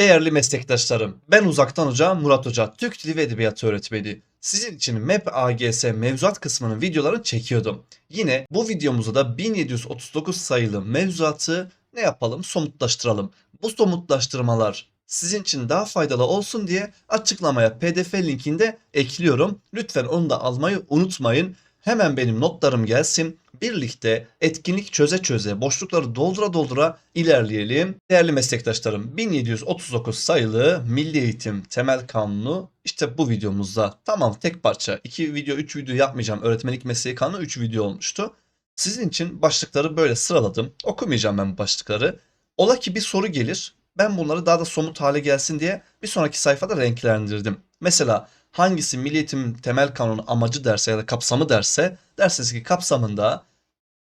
Değerli meslektaşlarım, ben uzaktan hoca Murat Hoca, Türk Dili ve Edebiyatı öğretmeni. Sizin için MEP AGS mevzuat kısmının videolarını çekiyordum. Yine bu videomuzda da 1739 sayılı mevzuatı ne yapalım? Somutlaştıralım. Bu somutlaştırmalar sizin için daha faydalı olsun diye açıklamaya pdf linkinde ekliyorum. Lütfen onu da almayı unutmayın. Hemen benim notlarım gelsin. Birlikte etkinlik çöze çöze boşlukları doldura doldura ilerleyelim. Değerli meslektaşlarım 1739 sayılı Milli Eğitim Temel Kanunu işte bu videomuzda tamam tek parça 2 video 3 video yapmayacağım. Öğretmenlik Mesleği Kanunu 3 video olmuştu. Sizin için başlıkları böyle sıraladım. Okumayacağım ben bu başlıkları. Ola ki bir soru gelir. Ben bunları daha da somut hale gelsin diye bir sonraki sayfada renklendirdim. Mesela hangisi Milli Eğitim Temel Kanunu amacı derse ya da kapsamı derse dersiniz ki kapsamında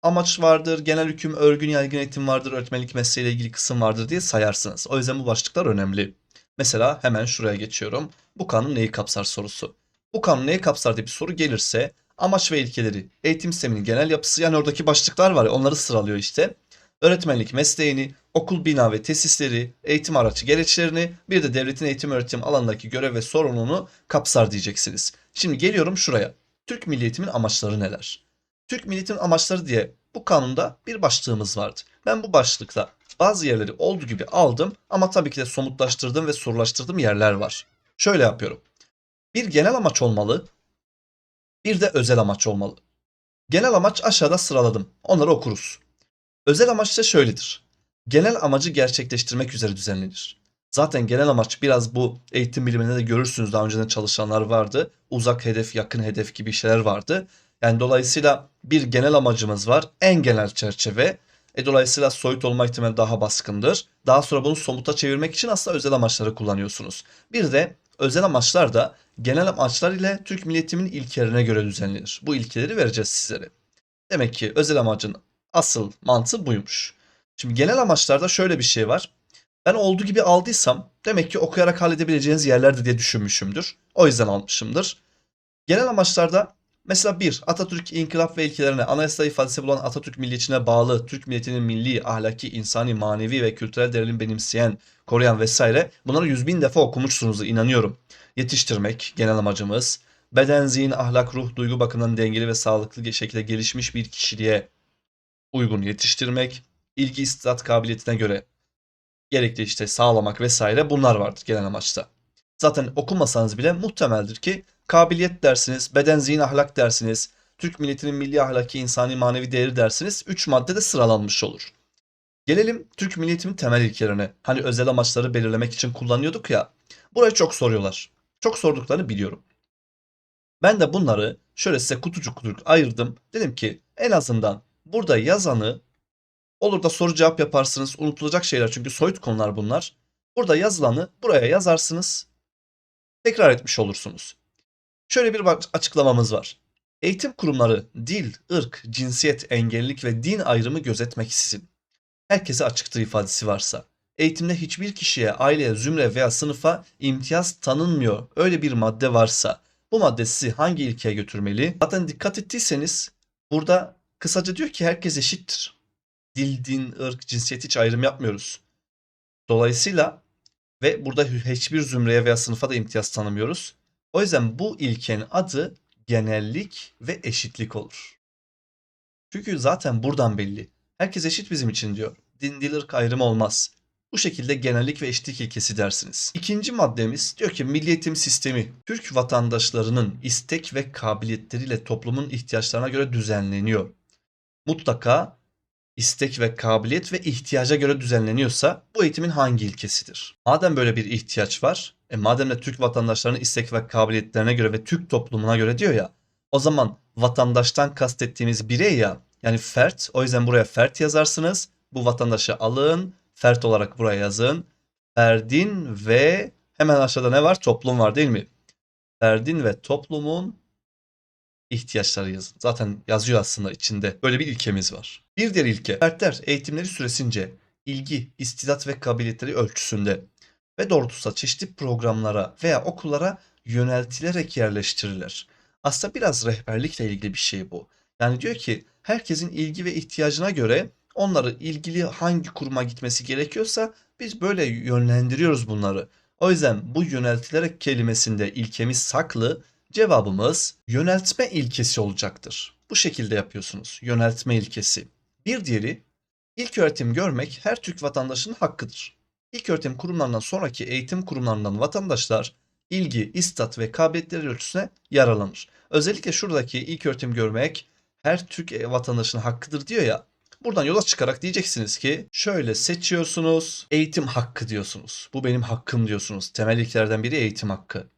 amaç vardır, genel hüküm, örgün yaygın eğitim vardır, öğretmenlik mesleğiyle ilgili kısım vardır diye sayarsınız. O yüzden bu başlıklar önemli. Mesela hemen şuraya geçiyorum. Bu kanun neyi kapsar sorusu. Bu kanun neyi kapsar diye bir soru gelirse amaç ve ilkeleri, eğitim sisteminin genel yapısı yani oradaki başlıklar var ya onları sıralıyor işte. Öğretmenlik mesleğini, okul bina ve tesisleri, eğitim araçı gereçlerini, bir de devletin eğitim öğretim alanındaki görev ve sorumluluğunu kapsar diyeceksiniz. Şimdi geliyorum şuraya. Türk Milli Eğitim'in amaçları neler? Türk Milli Eğitim amaçları diye bu kanunda bir başlığımız vardı. Ben bu başlıkta bazı yerleri olduğu gibi aldım ama tabii ki de somutlaştırdığım ve sorulaştırdığım yerler var. Şöyle yapıyorum. Bir genel amaç olmalı, bir de özel amaç olmalı. Genel amaç aşağıda sıraladım. Onları okuruz. Özel amaç da şöyledir. Genel amacı gerçekleştirmek üzere düzenlenir. Zaten genel amaç biraz bu eğitim biliminde de görürsünüz daha önceden çalışanlar vardı. Uzak hedef, yakın hedef gibi şeyler vardı. Yani dolayısıyla bir genel amacımız var. En genel çerçeve. E dolayısıyla soyut olma ihtimali daha baskındır. Daha sonra bunu somuta çevirmek için aslında özel amaçları kullanıyorsunuz. Bir de özel amaçlar da genel amaçlar ile Türk milletimin ilkelerine göre düzenlenir. Bu ilkeleri vereceğiz sizlere. Demek ki özel amacın asıl mantığı buymuş. Şimdi genel amaçlarda şöyle bir şey var. Ben olduğu gibi aldıysam demek ki okuyarak halledebileceğiniz yerlerde diye düşünmüşümdür. O yüzden almışımdır. Genel amaçlarda mesela bir Atatürk inkılap ve ilkelerine anayasa ifadesi bulan Atatürk milliyetçiliğine bağlı Türk milletinin milli, ahlaki, insani, manevi ve kültürel değerini benimseyen, koruyan vesaire bunları yüz bin defa okumuşsunuz inanıyorum. Yetiştirmek genel amacımız. Beden, zihin, ahlak, ruh, duygu bakımından dengeli ve sağlıklı şekilde gelişmiş bir kişiliğe uygun yetiştirmek. ilgi istidat kabiliyetine göre gerekli işte sağlamak vesaire bunlar vardır genel amaçta. Zaten okumasanız bile muhtemeldir ki kabiliyet dersiniz, beden, zihin, ahlak dersiniz, Türk milletinin milli ahlaki, insani, manevi değeri dersiniz. 3 maddede sıralanmış olur. Gelelim Türk milletimin temel ilkelerine. Hani özel amaçları belirlemek için kullanıyorduk ya. Burayı çok soruyorlar. Çok sorduklarını biliyorum. Ben de bunları şöyle size kutucuk kutucuk ayırdım. Dedim ki en azından burada yazanı olur da soru cevap yaparsınız. Unutulacak şeyler çünkü soyut konular bunlar. Burada yazılanı buraya yazarsınız. Tekrar etmiş olursunuz. Şöyle bir açıklamamız var. Eğitim kurumları dil, ırk, cinsiyet, engellilik ve din ayrımı gözetmeksizin herkese açıktır ifadesi varsa eğitimde hiçbir kişiye, aileye, zümre veya sınıfa imtiyaz tanınmıyor. Öyle bir madde varsa bu madde sizi hangi ilkeye götürmeli? Zaten dikkat ettiyseniz burada kısaca diyor ki herkes eşittir. Dil, din, ırk, cinsiyet hiç ayrım yapmıyoruz. Dolayısıyla ve burada hiçbir zümreye veya sınıfa da imtiyaz tanımıyoruz. O yüzden bu ilkenin adı genellik ve eşitlik olur. Çünkü zaten buradan belli. Herkes eşit bizim için diyor. Din, dil, ırk ayrımı olmaz. Bu şekilde genellik ve eşitlik ilkesi dersiniz. İkinci maddemiz diyor ki milli eğitim sistemi Türk vatandaşlarının istek ve kabiliyetleriyle toplumun ihtiyaçlarına göre düzenleniyor. Mutlaka istek ve kabiliyet ve ihtiyaca göre düzenleniyorsa bu eğitimin hangi ilkesidir? Madem böyle bir ihtiyaç var, e madem de Türk vatandaşlarının istek ve kabiliyetlerine göre ve Türk toplumuna göre diyor ya, o zaman vatandaştan kastettiğimiz birey ya, yani fert, o yüzden buraya fert yazarsınız. Bu vatandaşı alın, fert olarak buraya yazın. Ferdin ve hemen aşağıda ne var? Toplum var değil mi? Ferdin ve toplumun ihtiyaçları yazın. Zaten yazıyor aslında içinde. Böyle bir ilkemiz var. Bir diğer ilke. Fertler eğitimleri süresince ilgi, istidat ve kabiliyetleri ölçüsünde ve doğrultusunda çeşitli programlara veya okullara yöneltilerek yerleştirilir. Aslında biraz rehberlikle ilgili bir şey bu. Yani diyor ki herkesin ilgi ve ihtiyacına göre Onları ilgili hangi kuruma gitmesi gerekiyorsa biz böyle yönlendiriyoruz bunları. O yüzden bu yöneltilerek kelimesinde ilkemiz saklı, cevabımız yöneltme ilkesi olacaktır. Bu şekilde yapıyorsunuz. Yöneltme ilkesi. Bir diğeri ilk öğretim görmek her Türk vatandaşının hakkıdır. İlk öğretim kurumlarından sonraki eğitim kurumlarından vatandaşlar ilgi, istat ve kabiliyetleri ölçüsüne yararlanır. Özellikle şuradaki ilk öğretim görmek her Türk vatandaşının hakkıdır diyor ya. Buradan yola çıkarak diyeceksiniz ki şöyle seçiyorsunuz eğitim hakkı diyorsunuz. Bu benim hakkım diyorsunuz. Temel ilkelerden biri eğitim hakkı.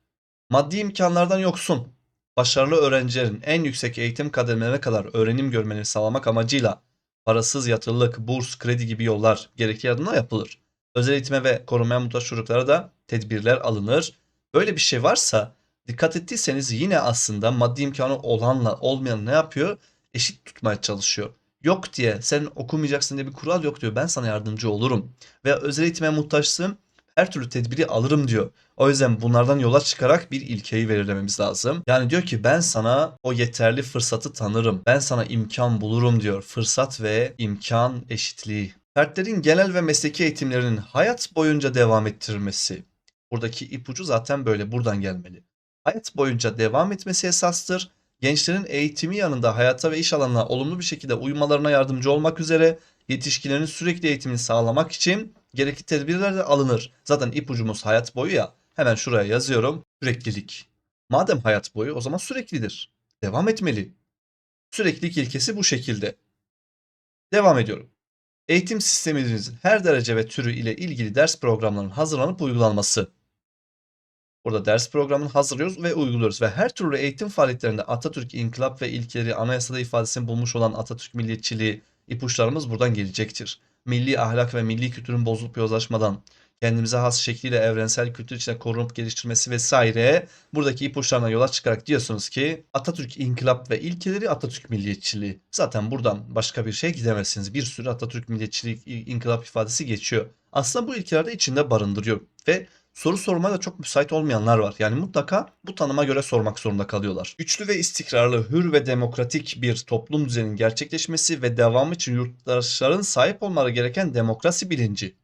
Maddi imkanlardan yoksun. Başarılı öğrencilerin en yüksek eğitim kademelerine kadar öğrenim görmelerini sağlamak amacıyla parasız yatırılık, burs, kredi gibi yollar gerekli adına yapılır. Özel eğitime ve korumaya muhtaç çocuklara da tedbirler alınır. Böyle bir şey varsa dikkat ettiyseniz yine aslında maddi imkanı olanla olmayan ne yapıyor? Eşit tutmaya çalışıyor. Yok diye sen okumayacaksın diye bir kural yok diyor. Ben sana yardımcı olurum. Ve özel eğitime muhtaçsın her türlü tedbiri alırım diyor. O yüzden bunlardan yola çıkarak bir ilkeyi belirlememiz lazım. Yani diyor ki ben sana o yeterli fırsatı tanırım. Ben sana imkan bulurum diyor. Fırsat ve imkan eşitliği. Fertlerin genel ve mesleki eğitimlerinin hayat boyunca devam ettirilmesi. Buradaki ipucu zaten böyle buradan gelmeli. Hayat boyunca devam etmesi esastır. Gençlerin eğitimi yanında hayata ve iş alanına olumlu bir şekilde uymalarına yardımcı olmak üzere yetişkinlerin sürekli eğitimini sağlamak için gerekli tedbirler de alınır. Zaten ipucumuz hayat boyu ya. Hemen şuraya yazıyorum. Süreklilik. Madem hayat boyu o zaman süreklidir. Devam etmeli. Süreklilik ilkesi bu şekilde. Devam ediyorum. Eğitim sistemimizin her derece ve türü ile ilgili ders programlarının hazırlanıp uygulanması. Burada ders programını hazırlıyoruz ve uyguluyoruz ve her türlü eğitim faaliyetlerinde Atatürk inkılap ve ilkeleri anayasada ifadesini bulmuş olan Atatürk milliyetçiliği ipuçlarımız buradan gelecektir. Milli ahlak ve milli kültürün bozulup yozlaşmadan kendimize has şekliyle evrensel kültür içinde korunup geliştirmesi vesaire buradaki ipuçlarına yola çıkarak diyorsunuz ki Atatürk inkılap ve ilkeleri Atatürk milliyetçiliği. Zaten buradan başka bir şey gidemezsiniz. Bir sürü Atatürk milliyetçilik inkılap ifadesi geçiyor. Aslında bu ilkeler de içinde barındırıyor ve soru sormaya da çok müsait olmayanlar var. Yani mutlaka bu tanıma göre sormak zorunda kalıyorlar. Güçlü ve istikrarlı, hür ve demokratik bir toplum düzeninin gerçekleşmesi ve devamı için yurttaşların sahip olmaları gereken demokrasi bilinci.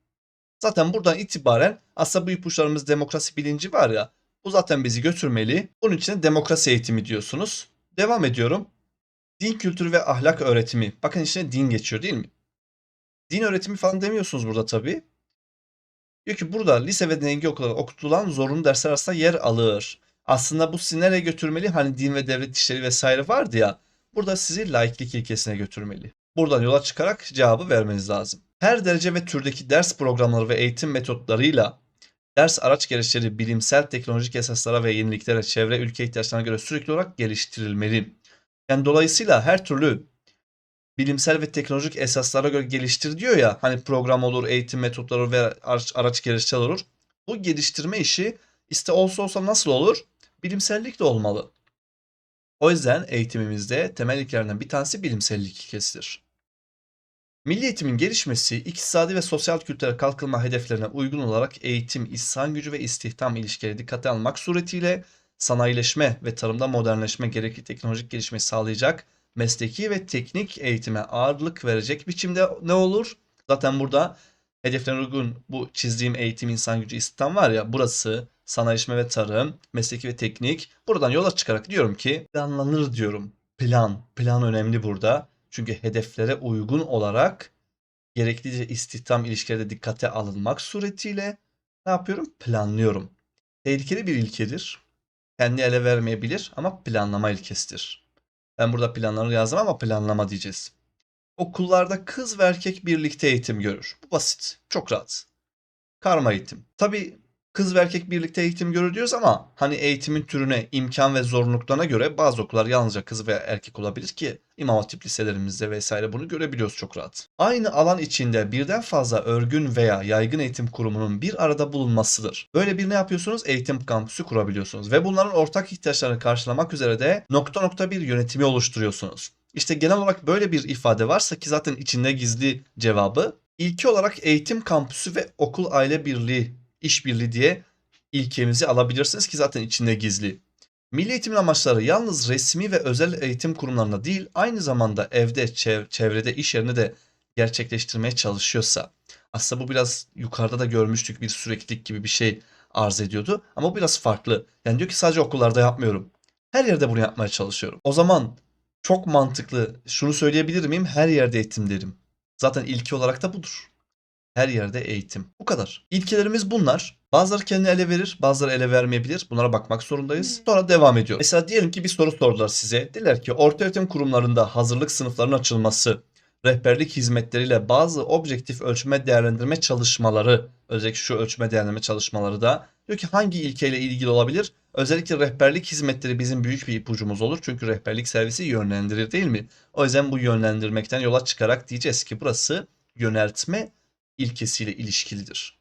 Zaten buradan itibaren aslında bu ipuçlarımız demokrasi bilinci var ya bu zaten bizi götürmeli. Bunun için de demokrasi eğitimi diyorsunuz. Devam ediyorum. Din kültürü ve ahlak öğretimi. Bakın içine din geçiyor değil mi? Din öğretimi falan demiyorsunuz burada tabii. Diyor ki burada lise ve denge okulları okutulan zorunlu dersler arasında yer alır. Aslında bu sizi nereye götürmeli? Hani din ve devlet işleri vesaire vardı ya. Burada sizi laiklik ilkesine götürmeli. Buradan yola çıkarak cevabı vermeniz lazım. Her derece ve türdeki ders programları ve eğitim metotlarıyla ders araç gereçleri bilimsel teknolojik esaslara ve yeniliklere çevre ülke ihtiyaçlarına göre sürekli olarak geliştirilmeli. Yani dolayısıyla her türlü bilimsel ve teknolojik esaslara göre geliştir diyor ya hani program olur, eğitim metotları ve araç, araç gereçler olur. Bu geliştirme işi iste olsa olsa nasıl olur? Bilimsellik de olmalı. O yüzden eğitimimizde temel ilkelerinden bir tanesi bilimsellik ilkesidir. Milli eğitimin gelişmesi, iktisadi ve sosyal kültürel kalkınma hedeflerine uygun olarak eğitim, insan gücü ve istihdam ilişkileri dikkate almak suretiyle sanayileşme ve tarımda modernleşme gerekli teknolojik gelişmeyi sağlayacak mesleki ve teknik eğitime ağırlık verecek biçimde ne olur? Zaten burada hedeflerine uygun bu çizdiğim eğitim, insan gücü, istihdam var ya burası sanayileşme ve tarım, mesleki ve teknik. Buradan yola çıkarak diyorum ki planlanır diyorum. Plan, plan önemli burada. Çünkü hedeflere uygun olarak gereklice istihdam ilişkileri de dikkate alınmak suretiyle ne yapıyorum? Planlıyorum. Tehlikeli bir ilkedir. Kendi ele vermeyebilir ama planlama ilkesidir. Ben burada planları yazdım ama planlama diyeceğiz. Okullarda kız ve erkek birlikte eğitim görür. Bu basit. Çok rahat. Karma eğitim. Tabi kız ve erkek birlikte eğitim görür diyoruz ama hani eğitimin türüne, imkan ve zorunluluklarına göre bazı okullar yalnızca kız ve erkek olabilir ki İmam Hatip liselerimizde vesaire bunu görebiliyoruz çok rahat. Aynı alan içinde birden fazla örgün veya yaygın eğitim kurumunun bir arada bulunmasıdır. Böyle bir ne yapıyorsunuz? Eğitim kampüsü kurabiliyorsunuz ve bunların ortak ihtiyaçlarını karşılamak üzere de nokta nokta bir yönetimi oluşturuyorsunuz. İşte genel olarak böyle bir ifade varsa ki zaten içinde gizli cevabı ilki olarak eğitim kampüsü ve okul aile birliği, işbirliği diye ilkemizi alabilirsiniz ki zaten içinde gizli. Milli eğitimin amaçları yalnız resmi ve özel eğitim kurumlarında değil, aynı zamanda evde, çevrede, iş yerinde de gerçekleştirmeye çalışıyorsa aslında bu biraz yukarıda da görmüştük bir süreklilik gibi bir şey arz ediyordu ama bu biraz farklı. Yani diyor ki sadece okullarda yapmıyorum. Her yerde bunu yapmaya çalışıyorum. O zaman çok mantıklı şunu söyleyebilir miyim? Her yerde eğitim derim. Zaten ilki olarak da budur. Her yerde eğitim. Bu kadar. İlkelerimiz bunlar. Bazıları kendini ele verir, bazıları ele vermeyebilir. Bunlara bakmak zorundayız. Sonra devam ediyor. Mesela diyelim ki bir soru sordular size. Dediler ki ortaöğretim kurumlarında hazırlık sınıflarının açılması, rehberlik hizmetleriyle bazı objektif ölçme değerlendirme çalışmaları, özellikle şu ölçme değerlendirme çalışmaları da diyor ki hangi ilkeyle ilgili olabilir? Özellikle rehberlik hizmetleri bizim büyük bir ipucumuz olur. Çünkü rehberlik servisi yönlendirir değil mi? O yüzden bu yönlendirmekten yola çıkarak diyeceğiz ki burası yöneltme ilkesiyle ilişkilidir.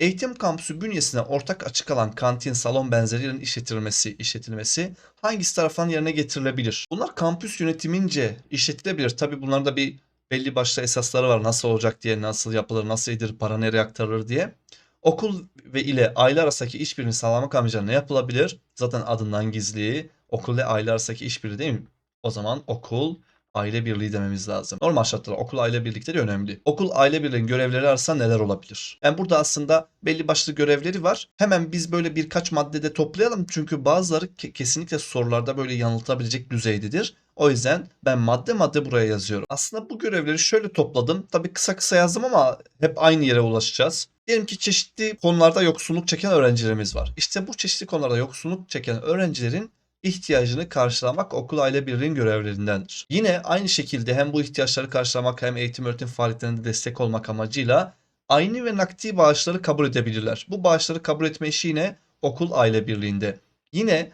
Eğitim kampüsü bünyesine ortak açık alan kantin, salon benzeri işletilmesi, işletilmesi hangisi tarafından yerine getirilebilir? Bunlar kampüs yönetimince işletilebilir. Tabi bunların da bir belli başlı esasları var. Nasıl olacak diye, nasıl yapılır, nasıl edilir, para nereye aktarılır diye. Okul ve ile aile arasındaki işbirliğini sağlamak amacıyla ne yapılabilir? Zaten adından gizli. Okul ile aile arasındaki işbirliği değil mi? O zaman okul, aile birliği dememiz lazım. Normal şartlarda okul aile birlikleri önemli. Okul aile birliğinin görevleri arasında neler olabilir? Yani burada aslında belli başlı görevleri var. Hemen biz böyle birkaç maddede toplayalım. Çünkü bazıları ke- kesinlikle sorularda böyle yanıltabilecek düzeydedir. O yüzden ben madde madde buraya yazıyorum. Aslında bu görevleri şöyle topladım. Tabii kısa kısa yazdım ama hep aynı yere ulaşacağız. Diyelim ki çeşitli konularda yoksunluk çeken öğrencilerimiz var. İşte bu çeşitli konularda yoksunluk çeken öğrencilerin ihtiyacını karşılamak okul aile birliğinin görevlerindendir. Yine aynı şekilde hem bu ihtiyaçları karşılamak hem eğitim öğretim faaliyetlerinde destek olmak amacıyla aynı ve nakdi bağışları kabul edebilirler. Bu bağışları kabul etme işi yine okul aile birliğinde. Yine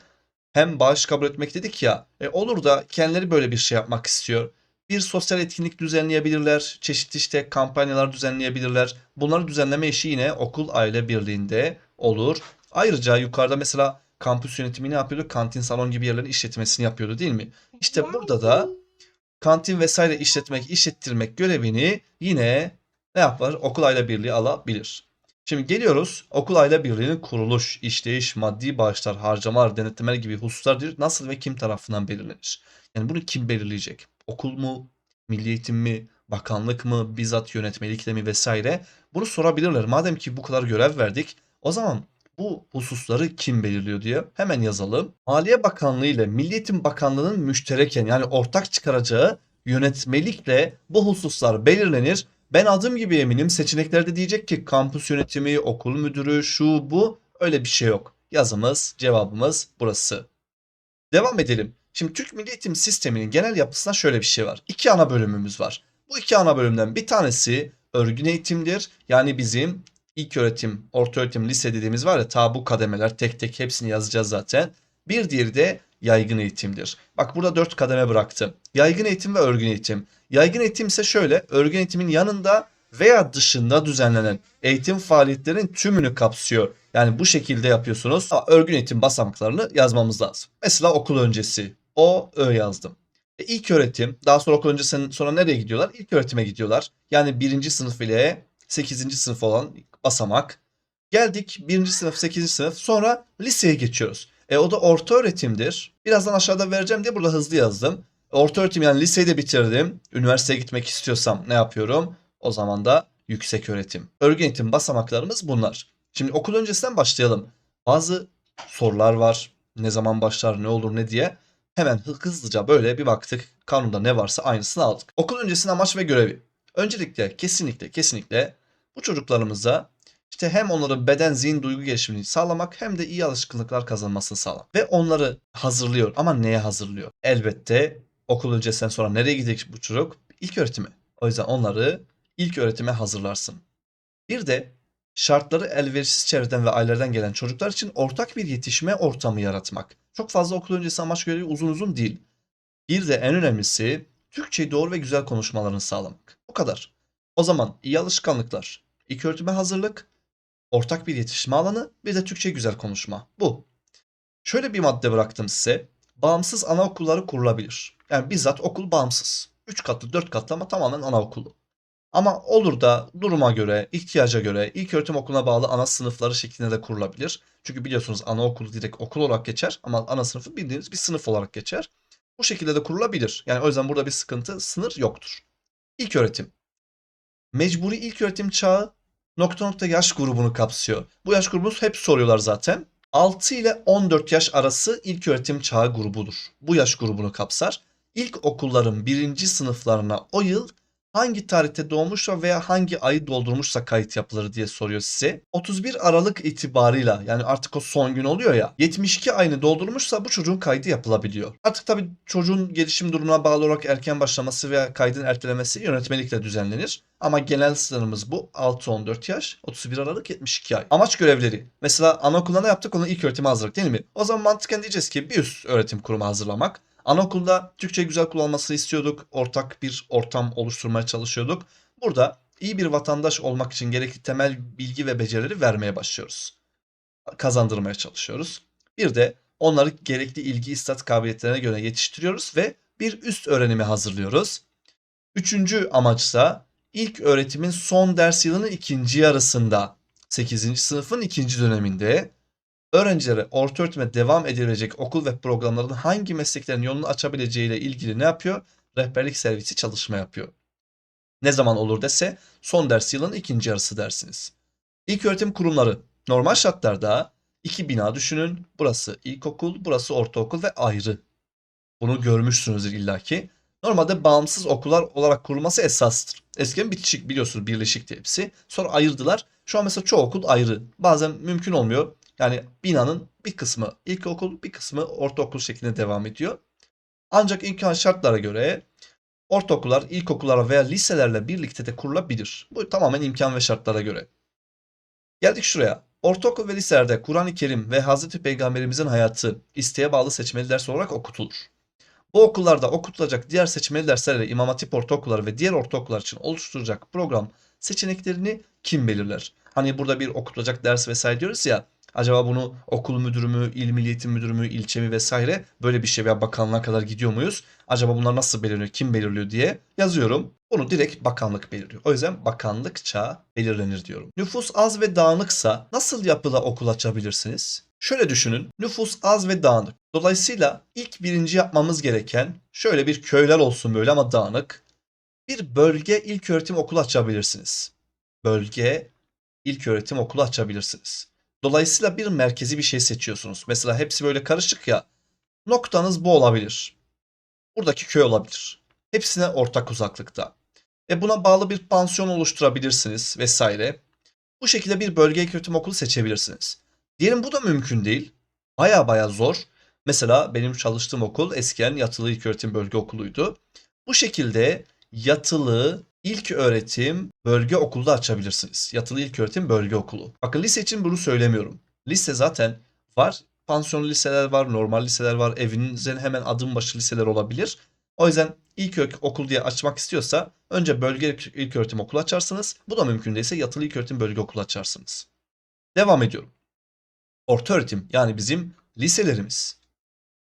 hem bağış kabul etmek dedik ya e, olur da kendileri böyle bir şey yapmak istiyor. Bir sosyal etkinlik düzenleyebilirler, çeşitli işte kampanyalar düzenleyebilirler. Bunları düzenleme işi yine okul aile birliğinde olur. Ayrıca yukarıda mesela kampüs yönetimi ne yapıyordu? Kantin, salon gibi yerlerin işletmesini yapıyordu değil mi? İşte burada da kantin vesaire işletmek, işlettirmek görevini yine ne yapar? Okul aile birliği alabilir. Şimdi geliyoruz okul aile birliğinin kuruluş, işleyiş, maddi bağışlar, harcamalar, denetlemeler gibi hususlar. Nasıl ve kim tarafından belirlenir? Yani bunu kim belirleyecek? Okul mu? Milli eğitim mi? Bakanlık mı? Bizzat yönetmelikle mi vesaire? Bunu sorabilirler. Madem ki bu kadar görev verdik o zaman bu hususları kim belirliyor diye hemen yazalım. Maliye Bakanlığı ile Milli Eğitim Bakanlığı'nın müştereken yani ortak çıkaracağı yönetmelikle bu hususlar belirlenir. Ben adım gibi eminim seçeneklerde diyecek ki kampüs yönetimi, okul müdürü, şu bu öyle bir şey yok. Yazımız, cevabımız burası. Devam edelim. Şimdi Türk Milli Eğitim Sistemi'nin genel yapısında şöyle bir şey var. İki ana bölümümüz var. Bu iki ana bölümden bir tanesi örgün eğitimdir. Yani bizim ilk öğretim, orta öğretim, lise dediğimiz var ya ta bu kademeler tek tek hepsini yazacağız zaten. Bir diğeri de yaygın eğitimdir. Bak burada dört kademe bıraktım. Yaygın eğitim ve örgün eğitim. Yaygın eğitim ise şöyle örgün eğitimin yanında veya dışında düzenlenen eğitim faaliyetlerinin tümünü kapsıyor. Yani bu şekilde yapıyorsunuz. Örgün eğitim basamaklarını yazmamız lazım. Mesela okul öncesi. O, Ö yazdım. E, ilk öğretim, daha sonra okul öncesinden sonra nereye gidiyorlar? İlk öğretime gidiyorlar. Yani birinci sınıf ile 8. sınıf olan basamak. Geldik birinci sınıf, 8. sınıf sonra liseye geçiyoruz. E o da orta öğretimdir. Birazdan aşağıda vereceğim diye burada hızlı yazdım. Orta öğretim yani liseyi de bitirdim. Üniversiteye gitmek istiyorsam ne yapıyorum? O zaman da yüksek öğretim. Örgün eğitim basamaklarımız bunlar. Şimdi okul öncesinden başlayalım. Bazı sorular var. Ne zaman başlar, ne olur, ne diye. Hemen hı- hızlıca böyle bir baktık. Kanunda ne varsa aynısını aldık. Okul öncesinin amaç ve görevi. Öncelikle kesinlikle kesinlikle bu çocuklarımıza işte hem onların beden, zihin, duygu gelişimini sağlamak hem de iyi alışkanlıklar kazanmasını sağlamak. Ve onları hazırlıyor. Ama neye hazırlıyor? Elbette okul öncesinden sonra nereye gidecek bu çocuk? İlk öğretime. O yüzden onları ilk öğretime hazırlarsın. Bir de şartları elverişsiz çevreden ve ailelerden gelen çocuklar için ortak bir yetişme ortamı yaratmak. Çok fazla okul öncesi amaç görevi uzun uzun değil. Bir de en önemlisi Türkçeyi doğru ve güzel konuşmalarını sağlamak. O kadar. O zaman iyi alışkanlıklar, ilk öğretime hazırlık, ortak bir yetişme alanı bir de Türkçe güzel konuşma. Bu. Şöyle bir madde bıraktım size. Bağımsız anaokulları kurulabilir. Yani bizzat okul bağımsız. 3 katlı 4 katlı ama tamamen anaokulu. Ama olur da duruma göre, ihtiyaca göre ilk öğretim okuluna bağlı ana sınıfları şeklinde de kurulabilir. Çünkü biliyorsunuz anaokulu direkt okul olarak geçer ama ana sınıfı bildiğiniz bir sınıf olarak geçer. Bu şekilde de kurulabilir. Yani o yüzden burada bir sıkıntı, sınır yoktur. İlk öğretim. mecburi ilköğretim çağı nokta nokta yaş grubunu kapsıyor. Bu yaş grubunu hep soruyorlar zaten. 6 ile 14 yaş arası ilköğretim çağı grubudur. Bu yaş grubunu kapsar. İlk okulların birinci sınıflarına o yıl hangi tarihte doğmuşsa veya hangi ayı doldurmuşsa kayıt yapılır diye soruyor size. 31 Aralık itibarıyla yani artık o son gün oluyor ya 72 ayını doldurmuşsa bu çocuğun kaydı yapılabiliyor. Artık tabii çocuğun gelişim durumuna bağlı olarak erken başlaması veya kaydın ertelemesi yönetmelikle düzenlenir. Ama genel sınırımız bu. 6-14 yaş, 31 Aralık 72 ay. Amaç görevleri. Mesela anaokulunda ne yaptık? Onu ilk öğretime hazırlık değil mi? O zaman mantıken diyeceğiz ki bir üst öğretim kurumu hazırlamak. Anaokulda Türkçe güzel kullanılmasını istiyorduk. Ortak bir ortam oluşturmaya çalışıyorduk. Burada iyi bir vatandaş olmak için gerekli temel bilgi ve becerileri vermeye başlıyoruz. Kazandırmaya çalışıyoruz. Bir de onları gerekli ilgi istat kabiliyetlerine göre yetiştiriyoruz ve bir üst öğrenimi hazırlıyoruz. Üçüncü amaçsa ilk öğretimin son ders yılının ikinci yarısında 8. sınıfın ikinci döneminde öğrencilere orta öğretime devam edilecek okul ve programların hangi mesleklerin yolunu açabileceğiyle ilgili ne yapıyor? Rehberlik servisi çalışma yapıyor. Ne zaman olur dese son ders yılının ikinci yarısı dersiniz. İlk öğretim kurumları normal şartlarda iki bina düşünün. Burası ilkokul, burası ortaokul ve ayrı. Bunu görmüşsünüzdür illaki. Normalde bağımsız okullar olarak kurulması esastır. Eskiden bitişik biliyorsunuz birleşikti hepsi. Sonra ayırdılar. Şu an mesela çoğu okul ayrı. Bazen mümkün olmuyor. Yani binanın bir kısmı ilkokul, bir kısmı ortaokul şeklinde devam ediyor. Ancak imkan şartlara göre ortaokullar, ilkokullar veya liselerle birlikte de kurulabilir. Bu tamamen imkan ve şartlara göre. Geldik şuraya. Ortaokul ve liselerde Kur'an-ı Kerim ve Hazreti Peygamberimizin hayatı isteğe bağlı seçmeli ders olarak okutulur. Bu okullarda okutulacak diğer seçmeli derslerle İmam Hatip ortaokulları ve diğer ortaokullar için oluşturacak program seçeneklerini kim belirler? Hani burada bir okutulacak ders vesaire diyoruz ya. Acaba bunu okul müdürü mü, il milli eğitim müdürü mü, ilçe mi vesaire böyle bir şey veya bakanlığa kadar gidiyor muyuz? Acaba bunlar nasıl belirliyor, kim belirliyor diye yazıyorum. Bunu direkt bakanlık belirliyor. O yüzden bakanlıkça belirlenir diyorum. Nüfus az ve dağınıksa nasıl yapıda okul açabilirsiniz? Şöyle düşünün. Nüfus az ve dağınık. Dolayısıyla ilk birinci yapmamız gereken şöyle bir köyler olsun böyle ama dağınık. Bir bölge ilköğretim okulu açabilirsiniz. Bölge ilköğretim okulu açabilirsiniz. Dolayısıyla bir merkezi bir şey seçiyorsunuz. Mesela hepsi böyle karışık ya. Noktanız bu olabilir. Buradaki köy olabilir. Hepsine ortak uzaklıkta. E buna bağlı bir pansiyon oluşturabilirsiniz vesaire. Bu şekilde bir bölge ilköğretim okulu seçebilirsiniz. Diyelim bu da mümkün değil. Baya baya zor. Mesela benim çalıştığım okul eskiden yatılı ilköğretim bölge okuluydu. Bu şekilde yatılı ilk öğretim bölge okulu da açabilirsiniz. Yatılı ilk öğretim bölge okulu. Bakın lise için bunu söylemiyorum. Lise zaten var. Pansiyonlu liseler var, normal liseler var. Evinizin hemen adım başı liseler olabilir. O yüzden ilk okul diye açmak istiyorsa önce bölge ilk öğretim okulu açarsınız. Bu da mümkün değilse yatılı ilk öğretim bölge okulu açarsınız. Devam ediyorum. Orta öğretim yani bizim liselerimiz.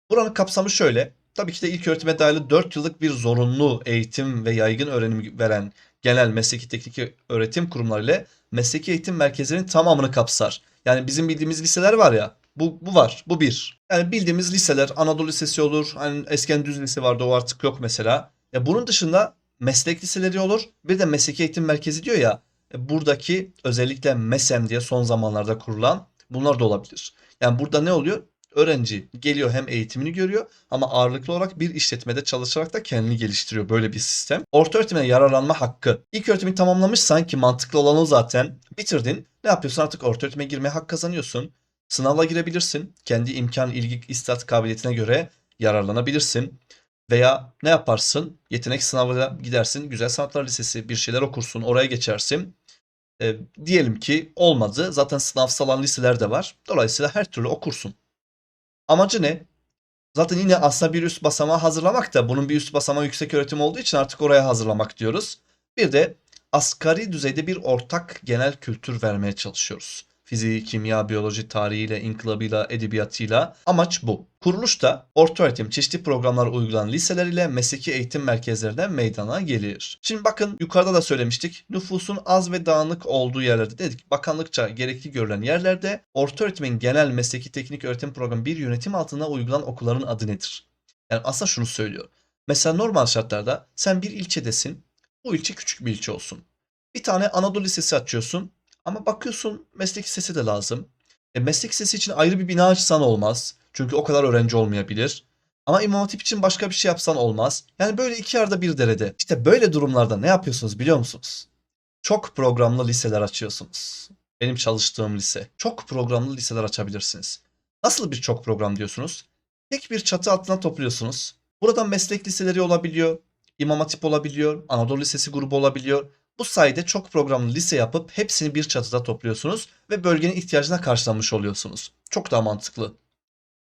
Buranın kapsamı şöyle. Tabii ki de ilk öğretime dayalı 4 yıllık bir zorunlu eğitim ve yaygın öğrenim veren genel mesleki teknik öğretim kurumları ile mesleki eğitim merkezlerinin tamamını kapsar. Yani bizim bildiğimiz liseler var ya bu, bu var. Bu bir. Yani bildiğimiz liseler Anadolu Lisesi olur. Hani eskiden düz lise vardı o artık yok mesela. Ya bunun dışında meslek liseleri olur. Bir de mesleki eğitim merkezi diyor ya. e, Buradaki özellikle MESEM diye son zamanlarda kurulan bunlar da olabilir. Yani burada ne oluyor? Öğrenci geliyor hem eğitimini görüyor ama ağırlıklı olarak bir işletmede çalışarak da kendini geliştiriyor böyle bir sistem. Orta öğretimden yararlanma hakkı. İlk öğretimi tamamlamışsan ki mantıklı olan o zaten bitirdin. Ne yapıyorsun artık orta öğretime girmeye hak kazanıyorsun. Sınavla girebilirsin. Kendi imkan, ilgi, istat kabiliyetine göre yararlanabilirsin. Veya ne yaparsın? Yetenek sınavına gidersin. Güzel Sanatlar Lisesi bir şeyler okursun. Oraya geçersin. E, diyelim ki olmadı. Zaten sınavsal alan liseler de var. Dolayısıyla her türlü okursun. Amacı ne? Zaten yine aslında bir üst basamağı hazırlamak da bunun bir üst basamağı yüksek öğretim olduğu için artık oraya hazırlamak diyoruz. Bir de asgari düzeyde bir ortak genel kültür vermeye çalışıyoruz. Fiziği, kimya, biyoloji, tarihiyle, inkılabıyla, edebiyatıyla. Amaç bu. Kuruluşta orta öğretim çeşitli programlar uygulanan liseler ile mesleki eğitim merkezlerinden meydana gelir. Şimdi bakın yukarıda da söylemiştik. Nüfusun az ve dağınık olduğu yerlerde dedik. Bakanlıkça gerekli görülen yerlerde orta öğretimin genel mesleki teknik öğretim programı bir yönetim altında uygulanan okulların adı nedir? Yani aslında şunu söylüyor. Mesela normal şartlarda sen bir ilçedesin. Bu ilçe küçük bir ilçe olsun. Bir tane Anadolu Lisesi açıyorsun ama bakıyorsun meslek lisesi de lazım. E, meslek lisesi için ayrı bir bina açsan olmaz. Çünkü o kadar öğrenci olmayabilir. Ama İmam Hatip için başka bir şey yapsan olmaz. Yani böyle iki arada bir derede. İşte böyle durumlarda ne yapıyorsunuz biliyor musunuz? Çok programlı liseler açıyorsunuz. Benim çalıştığım lise. Çok programlı liseler açabilirsiniz. Nasıl bir çok program diyorsunuz? Tek bir çatı altına topluyorsunuz. Buradan meslek liseleri olabiliyor, İmam Hatip olabiliyor, Anadolu Lisesi grubu olabiliyor. Bu sayede çok programlı lise yapıp hepsini bir çatıda topluyorsunuz ve bölgenin ihtiyacına karşılanmış oluyorsunuz. Çok daha mantıklı.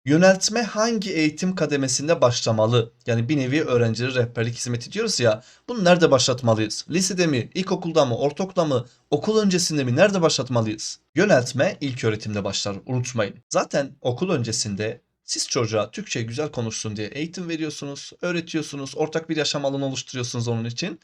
Yöneltme hangi eğitim kademesinde başlamalı? Yani bir nevi öğrencilere rehberlik hizmeti diyoruz ya. Bunu nerede başlatmalıyız? Lisede mi, ilkokulda mı, ortaokulda mı, okul öncesinde mi? Nerede başlatmalıyız? Yöneltme ilk öğretimde başlar. Unutmayın. Zaten okul öncesinde siz çocuğa Türkçe güzel konuşsun diye eğitim veriyorsunuz, öğretiyorsunuz, ortak bir yaşam alanı oluşturuyorsunuz onun için.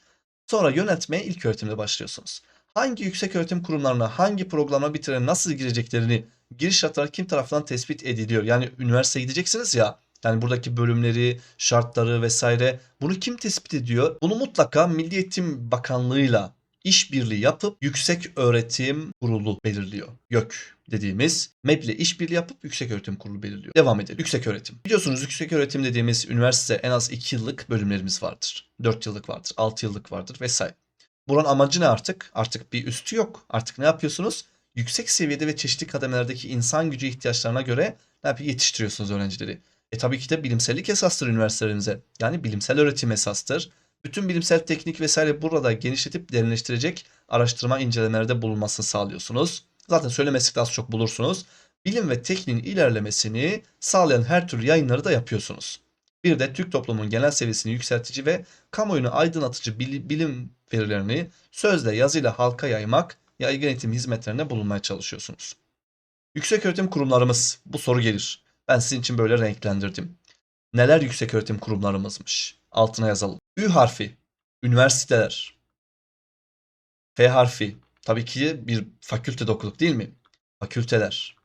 Sonra yöneltmeye ilk öğretimde başlıyorsunuz. Hangi yüksek öğretim kurumlarına, hangi programa bitiren nasıl gireceklerini giriş şartları kim tarafından tespit ediliyor? Yani üniversiteye gideceksiniz ya. Yani buradaki bölümleri, şartları vesaire bunu kim tespit ediyor? Bunu mutlaka Milli Eğitim Bakanlığı'yla işbirliği yapıp Yüksek Öğretim Kurulu belirliyor. YÖK dediğimiz MEB ile işbirliği yapıp Yüksek Öğretim Kurulu belirliyor. Devam edelim. Yüksek öğretim. Biliyorsunuz yüksek öğretim dediğimiz üniversite en az 2 yıllık bölümlerimiz vardır. 4 yıllık vardır, 6 yıllık vardır vesaire. Buranın amacı ne artık? Artık bir üstü yok. Artık ne yapıyorsunuz? Yüksek seviyede ve çeşitli kademelerdeki insan gücü ihtiyaçlarına göre ne yapıyor? Yetiştiriyorsunuz öğrencileri. E tabii ki de bilimsellik esastır üniversitelerinize. Yani bilimsel öğretim esastır. Bütün bilimsel teknik vesaire burada genişletip derinleştirecek araştırma incelemelerde bulunmasını sağlıyorsunuz. Zaten söylemesi az çok bulursunuz. Bilim ve tekniğin ilerlemesini sağlayan her türlü yayınları da yapıyorsunuz. Bir de Türk toplumunun genel seviyesini yükseltici ve kamuoyunu aydınlatıcı bil- bilim verilerini sözle yazıyla halka yaymak, yaygın eğitim hizmetlerine bulunmaya çalışıyorsunuz. Yüksek öğretim kurumlarımız bu soru gelir. Ben sizin için böyle renklendirdim. Neler yüksek öğretim kurumlarımızmış? Altına yazalım. Ü harfi, üniversiteler. F harfi, tabii ki bir fakültede okuduk değil mi? Fakülteler.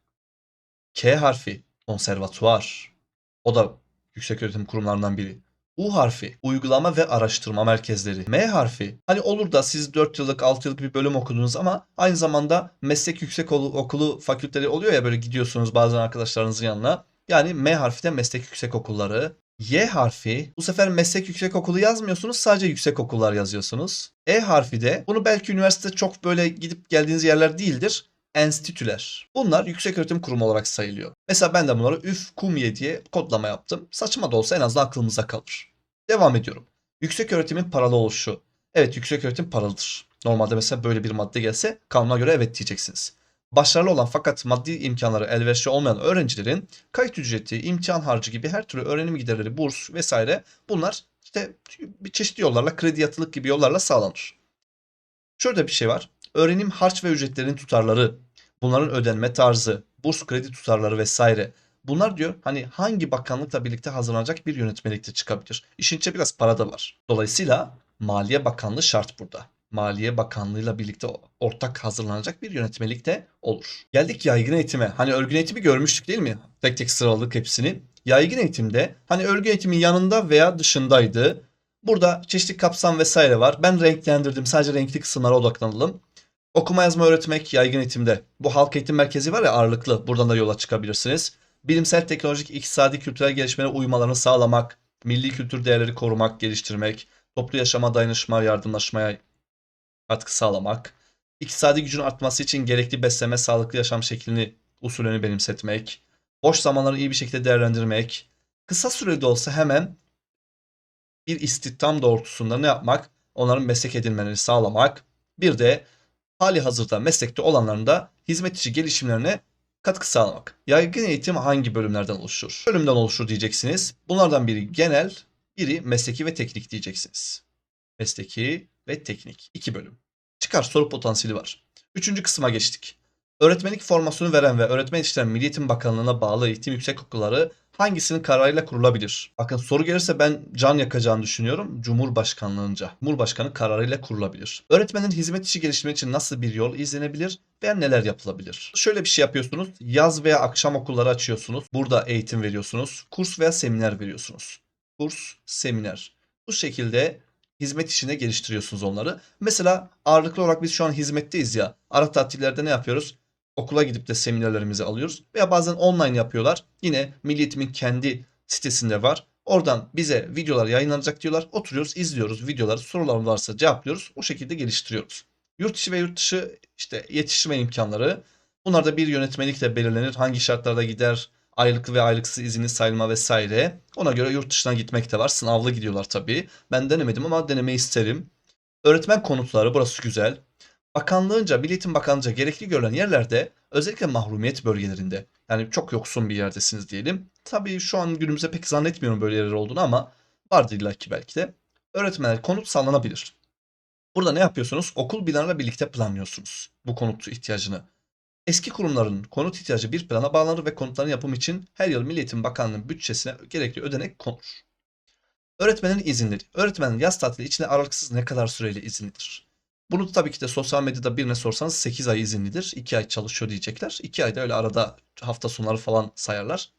K harfi, konservatuvar. O da yüksek öğretim kurumlarından biri. U harfi, uygulama ve araştırma merkezleri. M harfi, hani olur da siz 4 yıllık 6 yıllık bir bölüm okudunuz ama aynı zamanda meslek yüksek okulu, fakülteleri oluyor ya böyle gidiyorsunuz bazen arkadaşlarınızın yanına. Yani M harfi de meslek yüksek okulları. Y harfi bu sefer meslek yüksek okulu yazmıyorsunuz sadece yüksek okullar yazıyorsunuz. E harfi de bunu belki üniversite çok böyle gidip geldiğiniz yerler değildir. Enstitüler. Bunlar yüksek öğretim kurumu olarak sayılıyor. Mesela ben de bunları üf kumye diye kodlama yaptım. Saçma da olsa en azından aklımıza kalır. Devam ediyorum. Yüksek öğretimin paralı oluşu. Evet yüksek öğretim paralıdır. Normalde mesela böyle bir madde gelse kanuna göre evet diyeceksiniz. Başarılı olan fakat maddi imkanları elverişli olmayan öğrencilerin kayıt ücreti, imtihan harcı gibi her türlü öğrenim giderleri, burs vesaire bunlar işte bir çeşitli yollarla kredi yatılık gibi yollarla sağlanır. Şöyle bir şey var. Öğrenim harç ve ücretlerinin tutarları, bunların ödenme tarzı, burs kredi tutarları vesaire. Bunlar diyor hani hangi bakanlıkla birlikte hazırlanacak bir yönetmelikte çıkabilir. İşin içinde biraz para da var. Dolayısıyla Maliye Bakanlığı şart burada. Maliye Bakanlığı'yla birlikte ortak hazırlanacak bir yönetmelik de olur. Geldik yaygın eğitime. Hani örgün eğitimi görmüştük değil mi? Tek tek sıraladık hepsini. Yaygın eğitimde hani örgün eğitimin yanında veya dışındaydı. Burada çeşitli kapsam vesaire var. Ben renklendirdim. Sadece renkli kısımlara odaklanalım. Okuma yazma öğretmek yaygın eğitimde. Bu halk eğitim merkezi var ya ağırlıklı. Buradan da yola çıkabilirsiniz. Bilimsel, teknolojik, iktisadi, kültürel gelişmelere uymalarını sağlamak, milli kültür değerleri korumak, geliştirmek, toplu yaşama, dayanışma, yardımlaşmaya katkı sağlamak, iktisadi gücün artması için gerekli besleme, sağlıklı yaşam şeklini, usulünü benimsetmek, boş zamanları iyi bir şekilde değerlendirmek, kısa sürede olsa hemen bir istihdam doğrultusunda ne yapmak? Onların meslek edinmelerini sağlamak. Bir de hali hazırda meslekte olanların da hizmet içi gelişimlerine katkı sağlamak. Yaygın eğitim hangi bölümlerden oluşur? Bölümden oluşur diyeceksiniz. Bunlardan biri genel, biri mesleki ve teknik diyeceksiniz. Mesleki ve teknik. iki bölüm. Çıkar soru potansiyeli var. Üçüncü kısma geçtik. Öğretmenlik formasyonu veren ve öğretmen işleyen Milli Eğitim Bakanlığı'na bağlı eğitim yüksek okulları hangisinin kararıyla kurulabilir? Bakın soru gelirse ben can yakacağını düşünüyorum. Cumhurbaşkanlığınca. Cumhurbaşkanı kararıyla kurulabilir. Öğretmenin hizmet işi geliştirmek için nasıl bir yol izlenebilir veya neler yapılabilir? Şöyle bir şey yapıyorsunuz. Yaz veya akşam okulları açıyorsunuz. Burada eğitim veriyorsunuz. Kurs veya seminer veriyorsunuz. Kurs, seminer. Bu şekilde hizmet işine geliştiriyorsunuz onları. Mesela ağırlıklı olarak biz şu an hizmetteyiz ya. Ara tatillerde ne yapıyoruz? Okula gidip de seminerlerimizi alıyoruz. Veya bazen online yapıyorlar. Yine Milli Eğitim'in kendi sitesinde var. Oradan bize videolar yayınlanacak diyorlar. Oturuyoruz, izliyoruz videoları. Sorular varsa cevaplıyoruz. O şekilde geliştiriyoruz. Yurt içi ve yurt dışı işte yetiştirme imkanları. Bunlar da bir yönetmelikle belirlenir. Hangi şartlarda gider, aylıklı ve aylıksız izini sayılma vesaire. Ona göre yurt dışına gitmek de var. Sınavlı gidiyorlar tabii. Ben denemedim ama denemeyi isterim. Öğretmen konutları burası güzel. Bakanlığınca, Milli Eğitim Bakanlığınca gerekli görülen yerlerde özellikle mahrumiyet bölgelerinde yani çok yoksun bir yerdesiniz diyelim. Tabii şu an günümüzde pek zannetmiyorum böyle yerler olduğunu ama vardır illaki belki de. Öğretmenler konut sağlanabilir. Burada ne yapıyorsunuz? Okul binalarla birlikte planlıyorsunuz bu konut ihtiyacını. Eski kurumların konut ihtiyacı bir plana bağlanır ve konutların yapımı için her yıl Milli Eğitim Bakanlığı'nın bütçesine gerekli ödenek konur. Öğretmenin izinleri. Öğretmenin yaz tatili içinde aralıksız ne kadar süreyle izinlidir? Bunu tabii ki de sosyal medyada birine sorsanız 8 ay izinlidir. 2 ay çalışıyor diyecekler. 2 ayda öyle arada hafta sonları falan sayarlar.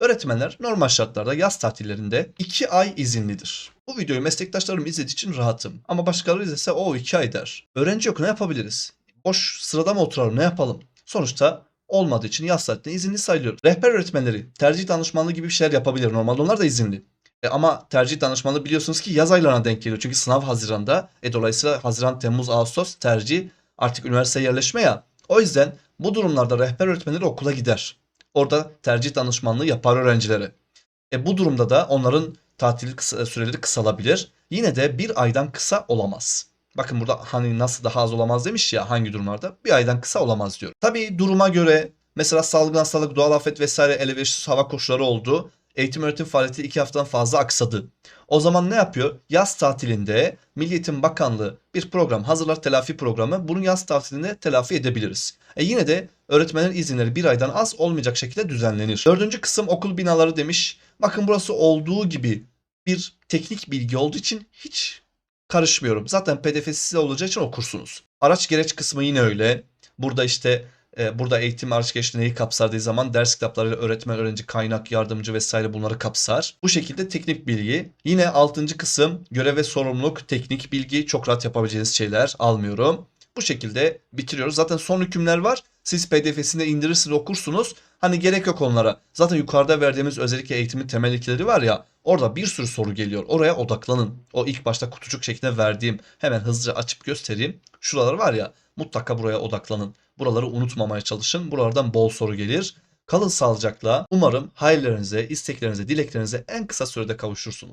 Öğretmenler normal şartlarda yaz tatillerinde 2 ay izinlidir. Bu videoyu meslektaşlarım izlediği için rahatım. Ama başkaları izlese o 2 ay der. Öğrenci yok ne yapabiliriz? Boş sırada mı oturalım ne yapalım? Sonuçta olmadığı için yaz tatilinde izinli sayılıyor. Rehber öğretmenleri tercih danışmanlığı gibi bir şeyler yapabilir. Normalde onlar da izinli. E ama tercih danışmanlığı biliyorsunuz ki yaz aylarına denk geliyor. Çünkü sınav Haziran'da. E dolayısıyla Haziran, Temmuz, Ağustos tercih artık üniversiteye yerleşme ya. O yüzden bu durumlarda rehber öğretmenleri okula gider. Orada tercih danışmanlığı yapar öğrencilere. E bu durumda da onların tatil kısa, süreleri kısalabilir. Yine de bir aydan kısa olamaz. Bakın burada hani nasıl daha az olamaz demiş ya hangi durumlarda? Bir aydan kısa olamaz diyor. Tabii duruma göre mesela salgın hastalık, doğal afet vesaire elverişsiz hava koşulları oldu. Eğitim öğretim faaliyeti iki haftadan fazla aksadı. O zaman ne yapıyor? Yaz tatilinde Milli Eğitim Bakanlığı bir program hazırlar telafi programı. Bunu yaz tatilinde telafi edebiliriz. E yine de öğretmenlerin izinleri bir aydan az olmayacak şekilde düzenlenir. Dördüncü kısım okul binaları demiş. Bakın burası olduğu gibi bir teknik bilgi olduğu için hiç karışmıyorum. Zaten pdf'si size olacağı için okursunuz. Araç gereç kısmı yine öyle. Burada işte e, burada eğitim araç gereç neyi kapsar dediği zaman ders kitaplarıyla öğretmen, öğrenci, kaynak, yardımcı vesaire bunları kapsar. Bu şekilde teknik bilgi. Yine altıncı kısım görev ve sorumluluk, teknik bilgi çok rahat yapabileceğiniz şeyler almıyorum. Bu şekilde bitiriyoruz. Zaten son hükümler var. Siz pdf'sinde indirirsiniz okursunuz. Hani gerek yok onlara. Zaten yukarıda verdiğimiz özellikle eğitimin temel ilkeleri var ya. Orada bir sürü soru geliyor. Oraya odaklanın. O ilk başta kutucuk şeklinde verdiğim hemen hızlıca açıp göstereyim. Şuralar var ya mutlaka buraya odaklanın. Buraları unutmamaya çalışın. Buralardan bol soru gelir. Kalın sağlıcakla. Umarım hayallerinize, isteklerinize, dileklerinize en kısa sürede kavuşursunuz.